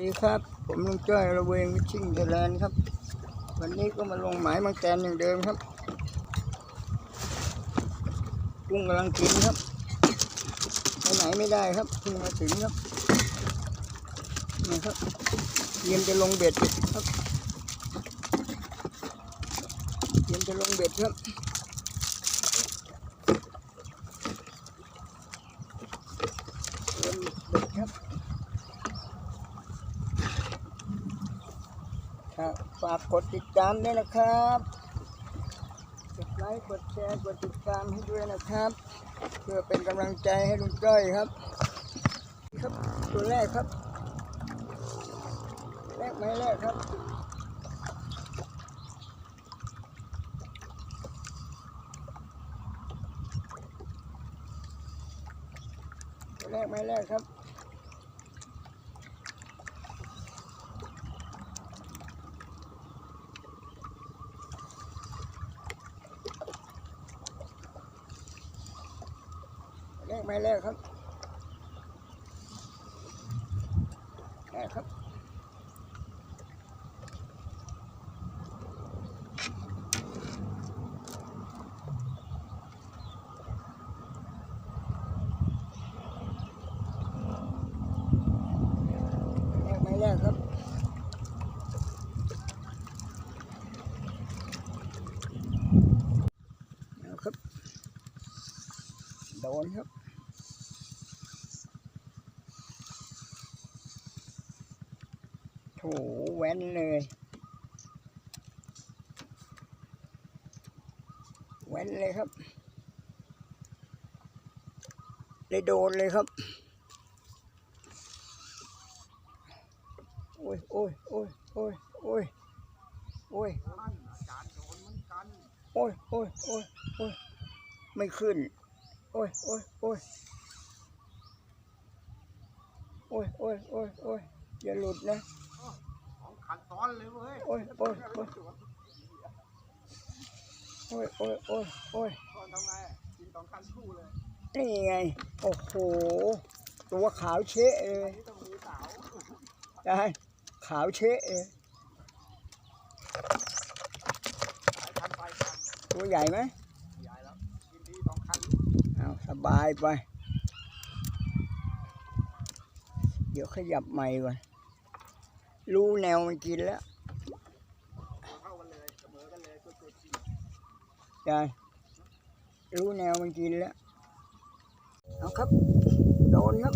ดีครับ ผมลุงจ้อยระเวงวิชิงเดแลนด์ครับ วันนี้ก็มาลงหมายมังแตนอย่างเดิมครับ กุ้งกำลังกินครับไปไหนไม่ได้ครับเพิ่งมาถึงครับนี่ครับเตรียมจะลงเบ็ดครับเตรียมจะลงเบ็ดครับเตรียมเบ็ดครับ ครับฝากกดติดตามด้วยนะครับ กดไลค์กดแชร์กดติดตามให้ด้วยนะครับ เพื่อเป็นกำลังใจให้ลุงจ้อยครับ ครับตัวแรกครับ แรกไหมแรกครับแรกไหมแรกครับ แรกไม้แรกครับแรกครับแรกไม้แรกครับครับ โดนครับ โถแว้นเลยแว้นเลยครับ เลยโดนเลยครับ โอ้ยโอ้ยโอ้ยโอ้ยโอ้ยโอ้ยโอ้ยโอ้ยโอ้ยโอ้ยไม่ขึ้น โอ้ยโอ้ยโอ้ยโอ้ยโอ้ยโอ้ยโอ้ยอย่าหลุดนะ อันซ้อนเลยเว้ยโอ้ยโอ้ยโอ้ยโอ้ยโอ้ยโอ้ยโอ้ยก่อนทำไงกินสองคันคู่เลยนี่ไง โอ้โห ตัวขาวเชะเลอัยนนี้ต้องมีสาได้ขาวเชะเลยสายคันไปคันตัวใหญ่ไหมใหญ่แล้วกินทีสองคันเอาสบายไป เดี๋ยวขยับใหม่ก่อน รู้แนวมันกินแล้วเท่ากันเลยเสมอกันเลยสุดได้รู้แนวมันกินแล้ว เอาครับ โดนครับ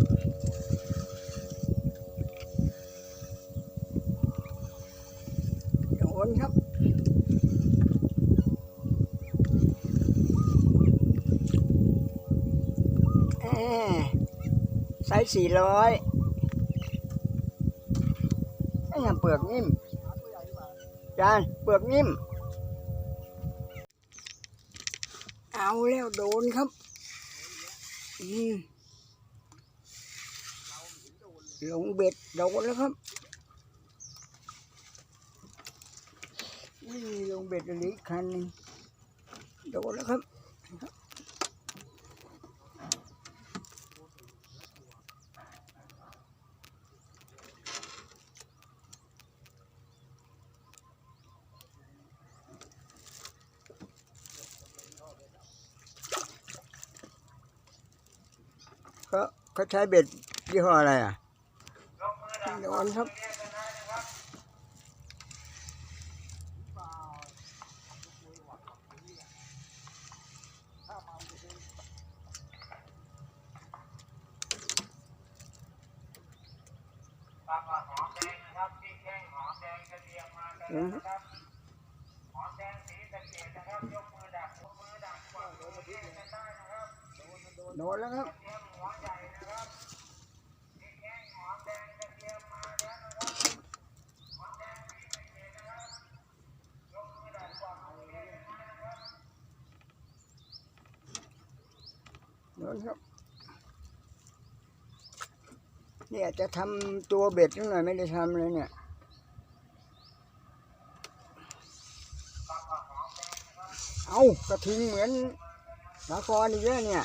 โดนครับแอาไซส์สี่ร้อยไอ้ยัง เปลือกนิ่มๆหาตัวใหญ่ดีกว่าจานเปลือกนิ่ม เอาแล้วโดนครับ อืมลงเบ็ดโดนแล้วครับนี่ลงเบ็ดอะไรอีกคันนึงโดนแล้วครับ ก็ก็ใช้เบ็ดยี่ห้ออะไรอะโดนครับหอแดงสีตะเกียบนะครับยกมือดักมือดักกวาหรือปทศกัต้ โดนแล้วครับโดนครับ เนี่ยจะทำตัวเบ็ดนิดหน่อยไม่ได้ทำเลยเนี่ยเอากระทิงเหมือนสาครอีกแล้วเนี่ย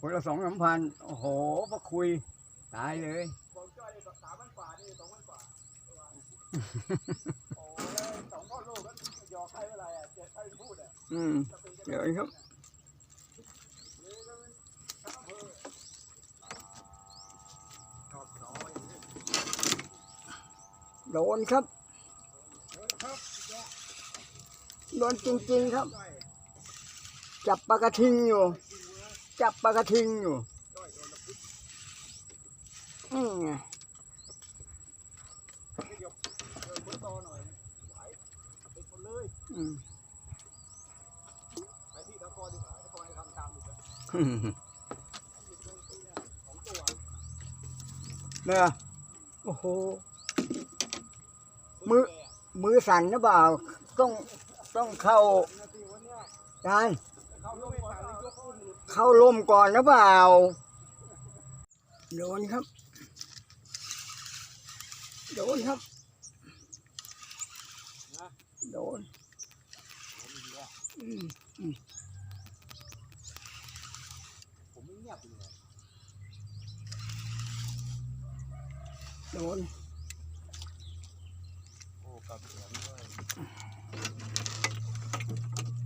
คนละสองสามพันโอ้โหพอคุย ตายเลยบอกจ้อยได้สามพันกว่านี่สองพันกว่าตัวโอ้แล้วสองพ่อลูกก็หยอกใครอะไรอะเจ็ดใครพูดอะอืมจะเป็นเดี๋ยวครับนี่ก็เป็นทั้งอำเภอชอบน้อยโดนครับครับ โดนจริงๆครับจ้อยจับปลากระทิงอยู่ จับปลากระทิงอยู่จ้อยโดนตะพุดอืมไงไม่ยกเดินบนโตหน่อยไหวเป็นคนเลยอืมไปที่ตะกอนดีกว่าตะกอนให้ทำตามอยู่เลยอืมหยุดเลยตีเนี่ยสองตัวเนี่ยโอ้โห มือ มือสั่นหรือเปล่า ต้อง ต้องเข้านา เข้าร่มก่อนหรือเปล่า โดนครับ โดนครับ โดนอืมผมไม่เงียบเลยโดนโอ้กับเสียงด้วย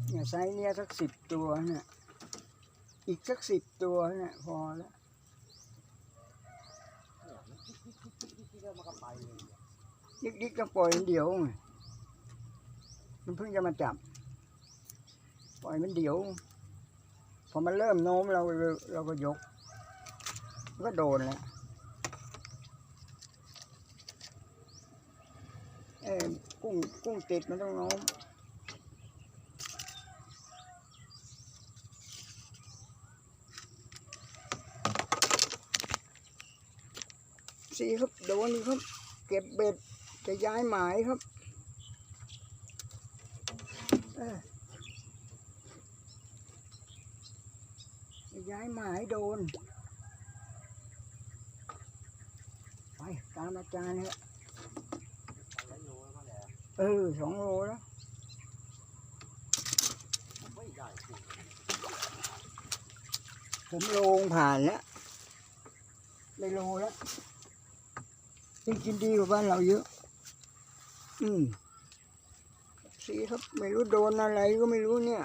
เนี่ยไซส์เนี่ยสักสิบตัวเนี่ย อีกสักสิบตัวเนี่ยพอแล้วนิดคิดคิดคิดคิดแล้วมันก็ไปเลยเนี่ยดิกๆก็ปล่อยมันเดี๋ยว มันเพิ่งจะมาจับ ปล่อยมันเดี๋ยว พอมันเริ่มโน้มเราเราก็ยก ก็โดนแล้วเอ้กุ้งกุ้งติดมันต้องโน้ม สีครับโดนนี่ครับ เก็บเบ็ดจะย้ายหมายครับจะย้ายหมายโดน ไปตามอาจารย์เนี่ยอะไรโลแล้วก็แหละเออสองโลแล้วผมโลงผ่านแล้วได้โลแล้ว ยังกินดีกว่าบ้านเราเยอะ อืมสีครับไม่รู้โดนอะไรก็ไม่รู้เนี่ย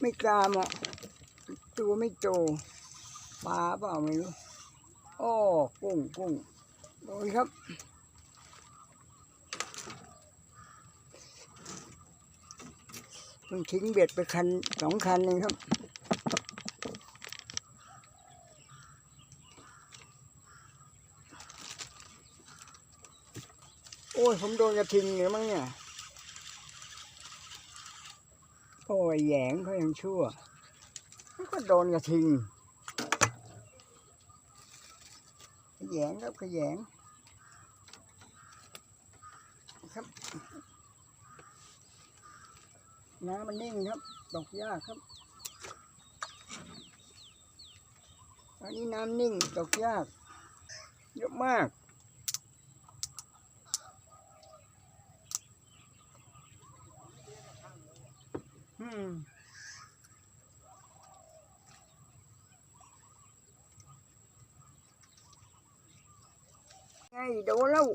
ไม่กล้าเหมาะตัวไม่โตปลาเปล่าไม่รู้อ้อกุ้งกุ้งโดนครับเพิ่งทิ้งเบ็ดไปคันสองคันเองครับ โอ้ยผมโดนกระทิงเลยมั้งเนี่ยโอ้ยแยงเขายังชั่วมันก็โดนกระทิงขยงครับขยงครับ น้ำมันนิ่งครับตกยากครับตอนนี้น้ำนิ่งตกยากเยอะมาก อืมไง โดนแล้ว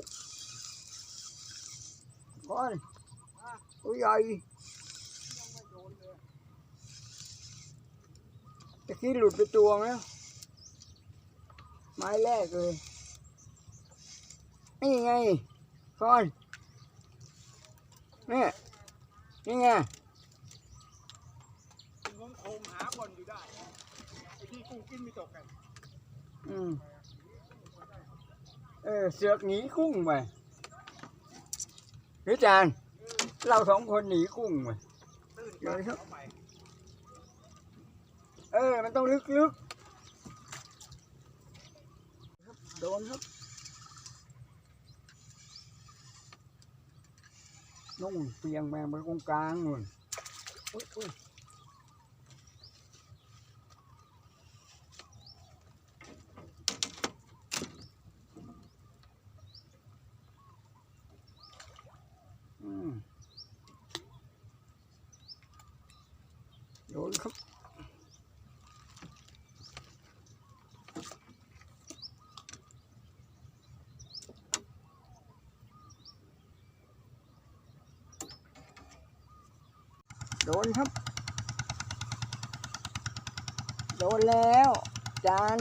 ก่อนตัวใหญ่ตะกี้หลุดไปตัวแล้วไม้แรกเลยนี่ไงก่อนนี่นี่ไงงงคงหาบอลอยู่ได้ไอ้ที่กุ้งกินไม่ตกกันอืม เออเสือกหนีกุ้งไปพี่จานเราสองคนหนีกุ้งไปตื้นเดี๋ยวครับเอาใหม่เออ มันต้องลึกโดนครับนุ่งเปียงแมงไปตรงกลางนู่นอุ้ยอุ้ยอืมโดนครับ โดนครับ โดนแล้ว จาน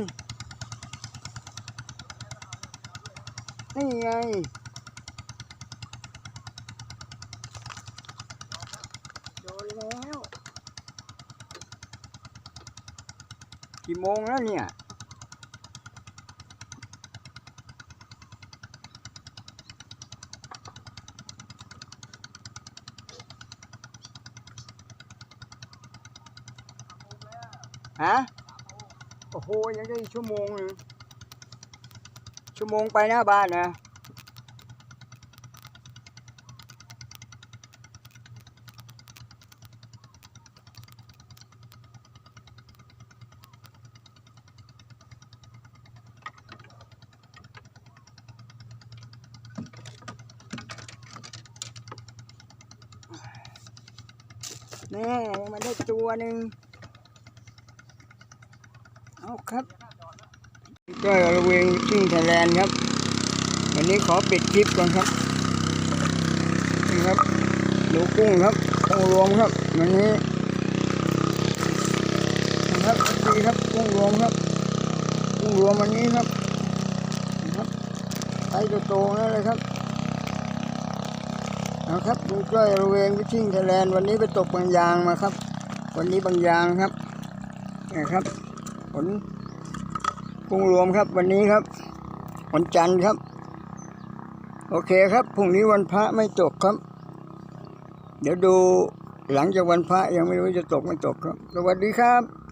นี่ไง โดนแล้ว กี่โมงแล้วเนี่ย ฮะ โอ้โห ยังได้อีกชั่วโมงหนึงชั่วโมงไปหน้าบ้านนะแม่ยังมาได้ตัวหนึ่ง เอาครับก็ระเวงชิ่งไทยแลนด์ครับ วันนี้ขอปิดคลิปก่อนครับนี่ครับดูกุ้งครับต้งรวมครับ วันนี้นะครับดีครับกุ้งรวมครับกุ้งรวมวันนี้ครับนะครับไซส์โตๆนั่นเลยครับนะครับดูจ้อยระเวงวิชิ่งไทยแลนด์วันนี้ไปตกบางยางมาครับ วันนี้บางยางครับนะครับ ผลกุ้งรวมครับ วันนี้ครับวันจันทร์ครับ โอเคครับพรุ่งนี้วันพระไม่ตกครับ เดี๋ยวดูหลังจากวันพระยังไม่รู้จะตกไม่ตกครับ สวัสดีครับ